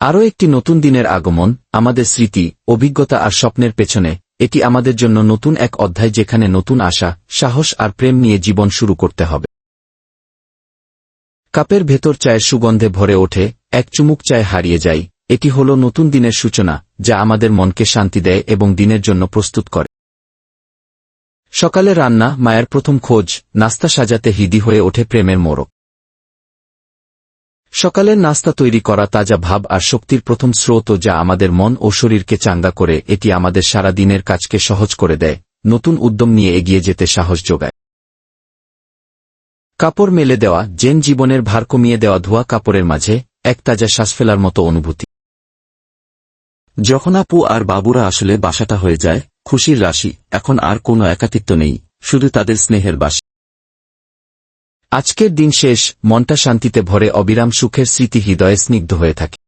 আরও একটি নতুন দিনের আগমন, আমাদের স্মৃতি, অভিজ্ঞতা আর স্বপ্নের পেছনে, এটি আমাদের জন্য নতুন এক অধ্যায় যেখানে নতুন আশা, সাহস আর প্রেম নিয়ে জীবন শুরু করতে হবে। কাপের ভেতর চায়ের সুগন্ধে ভরে ওঠে, এক চুমুক চায় হারিয়ে যায়। এটি হল নতুন দিনের সূচনা, যা আমাদের মনকে শান্তি দেয় এবং দিনের জন্য প্রস্তুত করে। সকালে রান্না, মায়ের প্রথম খোঁজ, নাস্তা সাজাতে হিদি হয়ে ওঠে প্রেমের মোড়ক। সকালের নাস্তা তৈরি করা তাজা ভাব আর শক্তির প্রথম স্রোত যা আমাদের মন ও শরীরকে চাঙ্গা করে, এটি আমাদের সারা দিনের কাজকে সহজ করে দেয়, নতুন উদ্যম নিয়ে এগিয়ে যেতে সাহস যোগায়। কাপড় মেলে দেওয়া, জেন জীবনের ভার কমিয়ে দেওয়া ধোয়া কাপড়ের মাঝে, এক তাজা শ্বাস ফেলার মতো অনুভূতি। যখন আপু আর বাবুরা আসলে বাসাটা হয়ে যায়, খুশির রাশি, এখন আর কোনো একাতিত্ব নেই, শুধু তাদের স্নেহের বাস। আজকের দিন শেষ মনটা শান্তিতে ভরে অবিরাম সুখের স্মৃতি হৃদয়ে স্নিগ্ধ হয়ে থাকে।